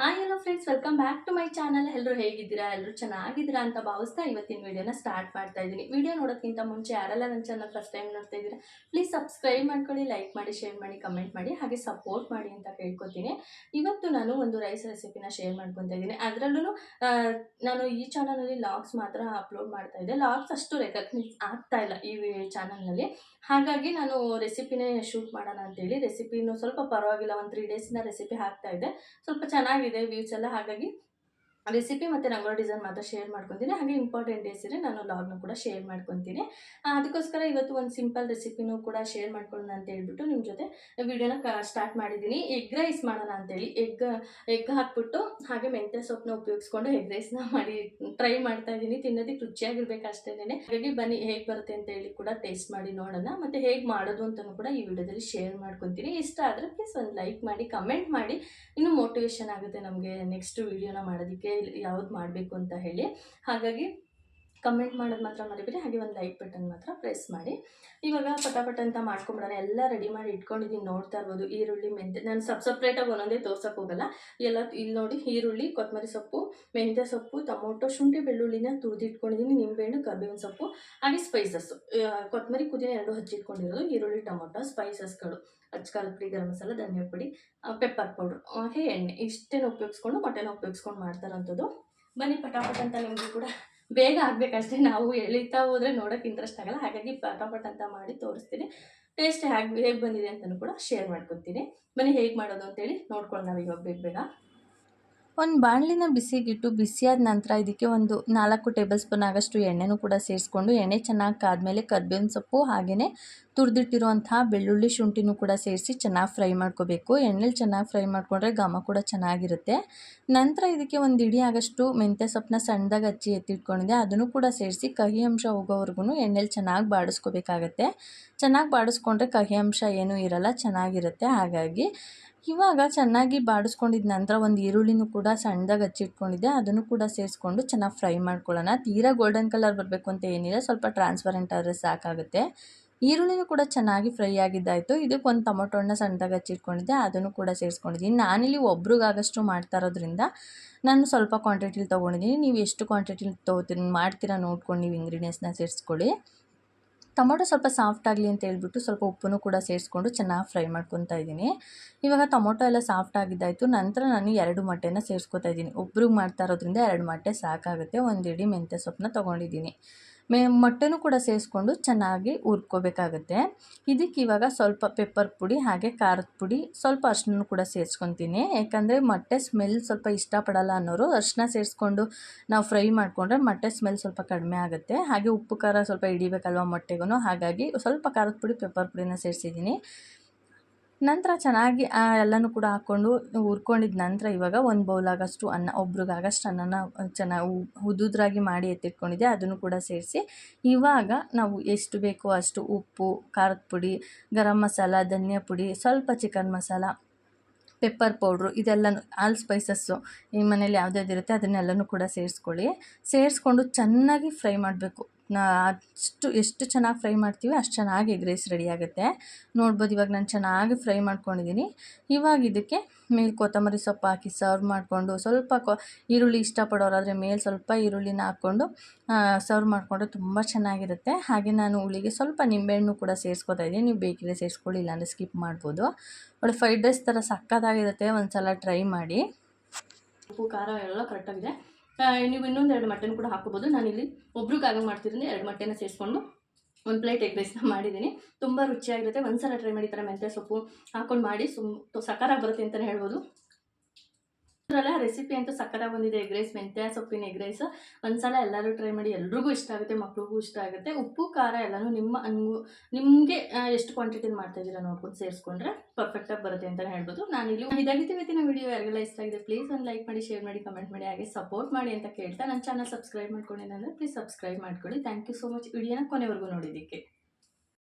Hi hello friends welcome back to my channel ಎಲ್ಲರೂ ಹೇಗಿದ್ದೀರಾ? ಎಲ್ಲರೂ ಚೆನ್ನಾಗಿದ್ದೀರಾ ಅಂತ ಭಾವಿಸ್ತಾ ಇವತ್ತಿನ ವಿಡಿಯೋನ ಸ್ಟಾರ್ಟ್ ಮಾಡ್ತಾ ಇದ್ದೀನಿ. ವಿಡಿಯೋ ನೋಡೋಕ್ಕಿಂತ ಮುಂಚೆ ಯಾರೆಲ್ಲ ನನ್ನ ಚಾನಲ್ ಫಸ್ಟ್ ಟೈಮ್ ನೋಡ್ತಾ ಇದ್ದೀರಾ ಪ್ಲೀಸ್ ಸಬ್ಸ್ಕ್ರೈಬ್ ಮಾಡ್ಕೊಳ್ಳಿ ಲೈಕ್ ಮಾಡಿ ಶೇರ್ ಮಾಡಿ ಕಮೆಂಟ್ ಮಾಡಿ, ಹಾಗೆ ಸಪೋರ್ಟ್ ಮಾಡಿ ಅಂತ ಕೇಳ್ಕೊತೀನಿ. ಇವತ್ತು ನಾನು ಒಂದು ರೈಸ್ ರೆಸಿಪಿನ ಶೇರ್ ಮಾಡ್ಕೊತಾ ಇದ್ದೀನಿ. ಅದರಲ್ಲೂ ನಾನು ಈ ಚಾನಲಲ್ಲಿ ಲಾಗ್ಸ್ ಮಾತ್ರ ಅಪ್ಲೋಡ್ ಮಾಡ್ತಾ ಇದ್ದೆ. ಲಾಗ್ಸ್ ಅಷ್ಟು ರೆಕಗ್ನೈಸ್ ಆಗ್ತಾ ಇಲ್ಲ ಈ ಚಾನಲ್ನಲ್ಲಿ ಹಾಗಾಗಿ ನಾನು ರೆಸಿಪಿನೇ ಶೂಟ್ ಮಾಡೋಣ ಅಂತೇಳಿ ರೆಸಿಪಿನೂ ಸ್ವಲ್ಪ ಪರವಾಗಿಲ್ಲ, ಒಂದು ತ್ರೀ ಡೇಸಿನ ರೆಸಿಪಿ ಹಾಕ್ತಾ ಇದ್ದೆ. ಸ್ವಲ್ಪ ಚೆನ್ನಾಗಿದೆ ವ್ಯೂಸ್ ಎಲ್ಲ ಹಾಗಾಗಿ ರೆಸಿಪಿ ಮತ್ತು ರಂಗೋಲಿ ಡಿಸೈನ್ ಮಾತ್ರ ಶೇರ್ ಮಾಡ್ಕೊತೀನಿ. ಹಾಗೆ ಇಂಪಾರ್ಟೆಂಟ್ ಡೇಸ್ ಇದ್ರೆ ನಾನು ಲಾಗ್ನು ಕೂಡ ಶೇರ್ ಮಾಡ್ಕೊತೀನಿ. ಅದಕ್ಕೋಸ್ಕರ ಇವತ್ತು ಒಂದು ಸಿಂಪಲ್ ರೆಸಿಪಿನೂ ಕೂಡ ಶೇರ್ ಮಾಡ್ಕೊಳ್ಳೋಣ ಅಂತ ಹೇಳ್ಬಿಟ್ಟು ನಿಮ್ಮ ಜೊತೆ ವಿಡಿಯೋನ ಸ್ಟಾರ್ಟ್ ಮಾಡಿದ್ದೀನಿ. ಎಗ್ ರೈಸ್ ಮಾಡೋಣ ಅಂತೇಳಿ ಎಗ್ ಎಗ್ ಹಾಕ್ಬಿಟ್ಟು ಹಾಗೆ ಮೆಂತ್ಯ ಸೊಪ್ಪನ್ನ ಉಪಯೋಗಿಸ್ಕೊಂಡು ಎಗ್ ರೈಸ್ನ ಮಾಡಿ ಟ್ರೈ ಮಾಡ್ತಾ ಇದ್ದೀನಿ ತಿನ್ನೋದಕ್ಕೆ ರುಚಿಯಾಗಿರ್ಬೇಕು ಅಷ್ಟೇನೆ ಹಾಗಾಗಿ ಬನ್ನಿ, ಹೇಗೆ ಬರುತ್ತೆ ಅಂತ ಹೇಳಿ ಕೂಡ ಟೇಸ್ಟ್ ಮಾಡಿ ನೋಡೋಣ. ಮತ್ತು ಹೇಗೆ ಮಾಡೋದು ಅಂತಲೂ ಕೂಡ ಈ ವಿಡಿಯೋದಲ್ಲಿ ಶೇರ್ ಮಾಡ್ಕೊತೀನಿ. ಇಷ್ಟ ಆದರೆ ಪ್ಲೀಸ್ ಒಂದು ಲೈಕ್ ಮಾಡಿ ಕಮೆಂಟ್ ಮಾಡಿ. ಇನ್ನೂ ಮೋಟಿವೇಶನ್ ಆಗುತ್ತೆ ನಮಗೆ ನೆಕ್ಸ್ಟ್ ವಿಡಿಯೋನ ಮಾಡೋದಕ್ಕೆ. ಯಾವ್ದು ಮಾಡಬೇಕು ಅಂತ ಹೇಳಿ. ಹಾಗಾಗಿ ಕಮೆಂಟ್ ಮಾಡೋದು ಮಾತ್ರ ಮರಿಬೇಡಿ, ಹಾಗೆ ಒಂದು ಲೈಕ್ ಬಟನ್ ಮಾತ್ರ ಪ್ರೆಸ್ ಮಾಡಿ. ಇವಾಗ ಪಟಾಪಟ ಅಂತ ಮಾಡ್ಕೊಂಬಿಡೋಣ. ಎಲ್ಲ ರೆಡಿ ಮಾಡಿ ಇಟ್ಕೊಂಡಿದ್ದೀನಿ ನೋಡ್ತಾ ಇರ್ಬೋದು. ಈರುಳ್ಳಿ ಮೆಂತ್ಯ, ನಾನು ಸಪ್ ಸಪ್ರೇಟಾಗಿ ಒಂದೊಂದೇ ತೋರ್ಸೋಕೆ ಹೋಗಲ್ಲ. ಎಲ್ಲ ಇಲ್ಲಿ ನೋಡಿ, ಈರುಳ್ಳಿ ಕೊತ್ತಂಬರಿ ಸೊಪ್ಪು, ಮೆಂತ್ಯ ಸೊಪ್ಪು, ಟೊಮೊಟೊ, ಶುಂಠಿ ಬೆಳ್ಳುಳ್ಳಿನ ತುರಿದಿಟ್ಕೊಂಡಿದ್ದೀನಿ ನಿಂಬೆಹಣ್ಣು, ಕರ್ಬೇವಿನ ಸೊಪ್ಪು, ಹಾಗೆ ಸ್ಪೈಸಸ್ಸು ಕೊತ್ತಂಬರಿ ಕುದಿನ ಎರಡು ಹಚ್ಚಿಟ್ಕೊಂಡಿರೋದು ಈರುಳ್ಳಿ, ಟೊಮೊಟೊ ಸ್ಪೈಸಸ್ಗಳು ಅಚ್ಕಾರದ ಪುಡಿ, ಗರಂ ಮಸಾಲ, ಧನಿಯಾ ಪುಡಿ ಪೆಪ್ಪರ್ ಪೌಡ್ರ್ ಹಾಗೆ ಎಣ್ಣೆ. ಇಷ್ಟೇನು ಉಪಯೋಗಿಸ್ಕೊಂಡು, ಮೊಟ್ಟೆನ ಉಪಯೋಗಿಸ್ಕೊಂಡು ಮಾಡ್ತಾರಂಥದ್ದು ಬನ್ನಿ ಪಟಾಪಟ ಅಂತ ನಿಮಗೂ ಕೂಡ ಬೇಗ ಆಗಬೇಕಷ್ಟೇ. ನಾವು ಎಳಿತಾ ಹೋದರೆ ನೋಡೋಕೆ ಇಂಟ್ರೆಸ್ಟ್ ಆಗಲ್ಲ. ಹಾಗಾಗಿ ಪಟಾಪಟ್ ಅಂತ ಮಾಡಿ ತೋರಿಸ್ತೀನಿ. ಟೇಸ್ಟ್ ಹೇಗೆ ಹೇಗೆ ಬಂದಿದೆ ಅಂತಲೂ ಕೂಡ ಶೇರ್ ಮಾಡ್ಕೊತೀನಿ ಮನೆ ಹೇಗೆ ಮಾಡೋದು ಅಂತೇಳಿ ನೋಡ್ಕೊಳ್ಳೋಣ ನಾವು ಇವಾಗ ಬೇಗ ಬೇಗ. ಒಂದು ಬಾಣಲಿನ ಬಿಸಿಗಿಟ್ಟು ಬಿಸಿಯಾದ ನಂತರ ಇದಕ್ಕೆ ಒಂದು ನಾಲ್ಕು ಟೇಬಲ್ ಸ್ಪೂನ್ ಆಗಷ್ಟು ಎಣ್ಣೆನೂ ಕೂಡ ಸೇರಿಸ್ಕೊಂಡು, ಎಣ್ಣೆ ಚೆನ್ನಾಗಿ ಕಾದ್ಮೇಲೆ ಕರ್ಬೇವಿನ ಸೊಪ್ಪು ಹಾಗೆಯೇ ತುರಿದಿಟ್ಟಿರುವಂತಹ ಬೆಳ್ಳುಳ್ಳಿ ಶುಂಠಿನೂ ಕೂಡ ಸೇರಿಸಿ ಚೆನ್ನಾಗಿ ಫ್ರೈ ಮಾಡ್ಕೋಬೇಕು. ಎಣ್ಣೆಲಿ ಚೆನ್ನಾಗಿ ಫ್ರೈ ಮಾಡಿಕೊಂಡ್ರೆ ಘಮ ಕೂಡ ಚೆನ್ನಾಗಿರುತ್ತೆ. ನಂತರ ಇದಕ್ಕೆ ಒಂದು ಇಡಿ ಆಗಷ್ಟು ಮೆಂತ್ಯ ಸೊಪ್ಪನ್ನ ಸಣ್ಣದಾಗಿ ಹಚ್ಚಿ ಎತ್ತಿಟ್ಕೊಂಡಿದೆ ಅದನ್ನು ಕೂಡ ಸೇರಿಸಿ ಕಹಿ ಅಂಶ ಹೋಗೋವರೆಗೂ ಎಣ್ಣೆಲಿ ಚೆನ್ನಾಗಿ ಬಾಡಿಸ್ಕೋಬೇಕಾಗತ್ತೆ. ಚೆನ್ನಾಗಿ ಬಾಡಿಸ್ಕೊಂಡ್ರೆ ಕಹಿ ಅಂಶ ಏನೂ ಇರಲ್ಲ, ಚೆನ್ನಾಗಿರುತ್ತೆ. ಹಾಗಾಗಿ ಇವಾಗ ಚೆನ್ನಾಗಿ ಬಾಡಿಸ್ಕೊಂಡಿದ್ದ ನಂತರ ಒಂದು ಈರುಳ್ಳಿನೂ ಕೂಡ ಸಣ್ಣದಾಗಿ ಹಚ್ಚಿಟ್ಕೊಂಡಿದ್ದೆ. ಅದನ್ನು ಕೂಡ ಸೇರಿಸ್ಕೊಂಡು ಚೆನ್ನಾಗಿ ಫ್ರೈ ಮಾಡ್ಕೊಳ್ಳೋಣ. ತೀರಾ ಗೋಲ್ಡನ್ ಕಲರ್ ಬರಬೇಕು ಅಂತ ಏನಿಲ್ಲ. ಸ್ವಲ್ಪ ಟ್ರಾನ್ಸ್ಪರೆಂಟ್ ಆದರೆ ಸಾಕಾಗುತ್ತೆ. ಈರುಳ್ಳಿನೂ ಕೂಡ ಚೆನ್ನಾಗಿ ಫ್ರೈ ಆಗಿದ್ದಾಯಿತು. ಇದಕ್ಕೆ ಒಂದು ಟೊಮೊಟೊ ಹಣ್ಣ ಸಣ್ಣದಾಗಿ ಹಚ್ಚಿಟ್ಕೊಂಡಿದ್ದೆ, ಅದನ್ನು ಕೂಡ ಸೇರಿಸ್ಕೊಂಡಿದ್ದೀನಿ. ನಾನಿಲ್ಲಿ ಒಬ್ರಿಗಾಗಷ್ಟು ಮಾಡ್ತಾ ಇರೋದ್ರಿಂದ ನಾನು ಸ್ವಲ್ಪ ಕ್ವಾಂಟಿಟಿಲಿ ತೊಗೊಂಡಿದ್ದೀನಿ. ನೀವು ಎಷ್ಟು ಕ್ವಾಂಟಿಟಿಲಿ ತೊಗೋತೀನಿ ಮಾಡ್ತೀರಾ ನೋಡ್ಕೊಂಡು ನೀವು ಇಂಗ್ರೀಡಿಯೆಂಟ್ಸ್ನ ಸೇರಿಸ್ಕೊಳ್ಳಿ. ಟೊಮೊಟೊ ಸ್ವಲ್ಪ ಸಾಫ್ಟ್ ಆಗಲಿ ಅಂತ ಹೇಳ್ಬಿಟ್ಟು ಸ್ವಲ್ಪ ಉಪ್ಪನ್ನು ಕೂಡ ಸೇರಿಸ್ಕೊಂಡು ಚೆನ್ನಾಗಿ ಫ್ರೈ ಮಾಡ್ಕೊತಾ ಇದ್ದೀನಿ. ಇವಾಗ ಟೊಮೊಟೊ ಎಲ್ಲ ಸಾಫ್ಟ್ ಆಗಿದ್ದಾಯಿತು. ನಂತರ ನಾನು ಎರಡು ಮೊಟ್ಟೆನ ಸೇರಿಸ್ಕೊತಾ ಇದ್ದೀನಿ. ಒಬ್ರಿಗೆ ಮಾಡ್ತಾ ಇರೋದ್ರಿಂದ ಎರಡು ಮೊಟ್ಟೆ ಸಾಕಾಗುತ್ತೆ. ಒಂದು ಇಡೀ ಮೆಂತ್ಯ ಸೊಪ್ಪನ್ನ ತೊಗೊಂಡಿದ್ದೀನಿ. ಮೆ, ಮೊಟ್ಟೆನೂ ಕೂಡ ಸೇರಿಸ್ಕೊಂಡು ಚೆನ್ನಾಗಿ ಹುರ್ಕೋಬೇಕಾಗುತ್ತೆ. ಇದಕ್ಕೆ ಇವಾಗ ಸ್ವಲ್ಪ ಪೆಪ್ಪರ್ ಪುಡಿ, ಹಾಗೆ ಖಾರದ ಪುಡಿ, ಸ್ವಲ್ಪ ಅರ್ಶಿನ ಕೂಡ ಸೇರಿಸ್ಕೊತೀನಿ. ಯಾಕಂದರೆ ಮೊಟ್ಟೆ ಸ್ಮೆಲ್ ಸ್ವಲ್ಪ ಇಷ್ಟಪಡಲ್ಲ ಅನ್ನೋರು ಅರ್ಶಿನ ಸೇರಿಸ್ಕೊಂಡು ನಾವು ಫ್ರೈ ಮಾಡಿಕೊಂಡ್ರೆ ಮೊಟ್ಟೆ ಸ್ಮೆಲ್ ಸ್ವಲ್ಪ ಕಡಿಮೆ ಆಗುತ್ತೆ. ಹಾಗೆ ಉಪ್ಪು ಖಾರ ಸ್ವಲ್ಪ ಹಿಡಿಬೇಕಲ್ವ ಮೊಟ್ಟೆಗೂ? ಹಾಗಾಗಿ ಸ್ವಲ್ಪ ಖಾರದ ಪುಡಿ ಪೆಪ್ಪರ್ ಪುಡಿನ ಸೇರಿಸಿದ್ದೀನಿ. ನಂತರ ಚೆನ್ನಾಗಿ ಎಲ್ಲನೂ ಕೂಡ ಹಾಕ್ಕೊಂಡು ಹುರ್ಕೊಂಡಿದ್ದ ನಂತರ ಇವಾಗ ಒಂದು ಬೌಲಾಗಷ್ಟು ಅನ್ನ, ಒಬ್ರಿಗಾಗಷ್ಟು ಅನ್ನನ ಚೆನ್ನಾಗಿ ಉದುದ್ರಾಗಿ ಮಾಡಿ ಎತ್ತಿಟ್ಕೊಂಡಿದ್ದೆ, ಅದನ್ನು ಕೂಡ ಸೇರಿಸಿ. ಇವಾಗ ನಾವು ಎಷ್ಟು ಬೇಕೋ ಅಷ್ಟು ಉಪ್ಪು, ಖಾರದ ಪುಡಿ, ಗರಂ ಮಸಾಲ, ಧನಿಯಾ ಪುಡಿ, ಸ್ವಲ್ಪ ಚಿಕನ್ ಮಸಾಲ, ಪೆಪ್ಪರ್ ಪೌಡ್ರು, ಇದೆಲ್ಲನೂ ಆಲ್ ಸ್ಪೈಸಸ್ಸು ನಿಮ್ಮ ಮನೇಲಿ ಯಾವುದ್ಯಾವ್ದು ಇರುತ್ತೆ ಅದನ್ನೆಲ್ಲನೂ ಕೂಡ ಸೇರಿಸ್ಕೊಳ್ಳಿ. ಸೇರಿಸ್ಕೊಂಡು ಚೆನ್ನಾಗಿ ಫ್ರೈ ಮಾಡಬೇಕು. ನಾ ಅಷ್ಟು, ಎಷ್ಟು ಚೆನ್ನಾಗಿ ಫ್ರೈ ಮಾಡ್ತೀವಿ ಅಷ್ಟು ಚೆನ್ನಾಗಿ ಎಗ್ ರೈಸ್ ರೆಡಿ ಆಗುತ್ತೆ. ನೋಡ್ಬೋದು ಇವಾಗ ನಾನು ಚೆನ್ನಾಗಿ ಫ್ರೈ ಮಾಡ್ಕೊಂಡಿದ್ದೀನಿ ಇವಾಗ ಇದಕ್ಕೆ ಮೇಲೆ ಕೊತ್ತಂಬರಿ ಸೊಪ್ಪು ಹಾಕಿ ಸರ್ವ್ ಮಾಡಿಕೊಂಡು ಸ್ವಲ್ಪ ಕೊ, ಈರುಳ್ಳಿ ಇಷ್ಟಪಡೋರಾದರೆ ಮೇಲೆ ಸ್ವಲ್ಪ ಈರುಳ್ಳಿನ ಹಾಕ್ಕೊಂಡು ಸರ್ವ್ ಮಾಡಿಕೊಂಡ್ರೆ ತುಂಬ ಚೆನ್ನಾಗಿರುತ್ತೆ. ಹಾಗೆ ನಾನು ಹುಳಿಗೆ ಸ್ವಲ್ಪ ನಿಂಬೆಹಣ್ಣು ಕೂಡ ಸೇರಿಸ್ಕೊತಾ ಇದ್ದೀನಿ. ನೀವು ಬೇಕಿದ್ರೆ ಸೇರಿಸ್ಕೊಳ್ಳಿ, ಇಲ್ಲಾಂದರೆ ಸ್ಕಿಪ್ ಮಾಡ್ಬೋದು. ಒಳ್ಳೆ ಫ್ರೈಡ್ ರೈಸ್ ಥರ ಸಕ್ಕತ್ತಾಗಿರುತ್ತೆ. ಒಂದು ಸಲ ಟ್ರೈ ಮಾಡಿ. ಉಪ್ಪು, ಖಾರ ಎಲ್ಲ ಕರೆಕ್ಟಾಗಿದೆ ನೀವು ಇನ್ನೊಂದು ಎರಡು ಮಟನ್ ಕೂಡ ಹಾಕೋಬೋದು ನಾನಿಲ್ಲಿ ಒಬ್ರಿಗಾಗ ಮಾಡ್ತಿದ್ದೀನಿ. ಎರಡು ಮಟ್ಟೆನ ಸೇರಿಸ್ಕೊಂಡು ಒಂದು ಪ್ಲೇಟ್ ಎಗ್ ರೈಸ್ನ ಮಾಡಿದ್ದೀನಿ. ತುಂಬ ರುಚಿಯಾಗಿರುತ್ತೆ. ಒಂದ್ಸಲ ಟ್ರೈ ಮಾಡಿ ಥರ ಮೆಂತ್ಯ ಸೊಪ್ಪು ಹಾಕೊಂಡು ಮಾಡಿ ಸುಮ್ ಸಕಾರ ಬರುತ್ತೆ ಅಂತಲೇ ಹೇಳ್ಬೋದು. ಅದರಲ್ಲ ರೆಸಿಪಿ ಅಂತೂ ಸಕ್ಕತ್ತಾಗಿ ಬಂದಿದೆ. ಎಗ್ ರೈಸ್ ಮೆಂತ್ಯ ಸೊಪ್ಪಿನ ಎಗ್ ರೈಸ್ ಒಂದ್ಸಲ ಎಲ್ಲರೂ ಟ್ರೈ ಮಾಡಿ ಎಲ್ರಿಗೂ ಇಷ್ಟ ಆಗುತ್ತೆ, ಮಕ್ಳಿಗೂ ಇಷ್ಟ ಆಗುತ್ತೆ. ಉಪ್ಪು, ಖಾರ ಎಲ್ಲನೂ ನಿಮ್ಮ ಅನ್ಗು, ನಿಮಗೆ ಎಷ್ಟು ಕ್ವಾಂಟಿಟಿನ ಮಾಡ್ತಾ ಇದ್ದೀರಾ ನೋಡ್ಕೊಂಡು ಸೇರಿಸ್ಕೊಂಡ್ರೆ ಪರ್ಫೆಕ್ಟಾಗಿ ಬರುತ್ತೆ ಅಂತಲೇ ಹೇಳ್ಬೋದು. ಇಲ್ಲಿ ಇದಾಗಿತ್ತು ಇವತ್ತಿನ ವೀಡಿಯೋ ಯಾರಿಗೆಲ್ಲ ಇಷ್ಟ ಆಗಿದೆ ಪ್ಲೀಸ್ ಒಂದು ಲೈಕ್ ಮಾಡಿ ಶೇರ್ ಮಾಡಿ ಕಮೆಂಟ್ ಮಾಡಿ, ಹಾಗೆ ಸಪೋರ್ಟ್ ಮಾಡಿ ಅಂತ ಕೇಳ್ತಾ ನನ್ನ ಚಾನಲ್ ಸಬ್ಸ್ಕ್ರೈಬ್ ಮಾಡ್ಕೊಂಡಿದ್ದಂದ್ರೆ ಪ್ಲೀಸ್ ಸಬ್ಸ್ಕ್ರೈಬ್ ಮಾಡ್ಕೊಳ್ಳಿ. ಥ್ಯಾಂಕ್ ಯು ಸೊ ಮಚ್ ವಿಡಿಯೋನ ಕೊನೆವರೆಗೂ ನೋಡಿದ್ದಕ್ಕೆ.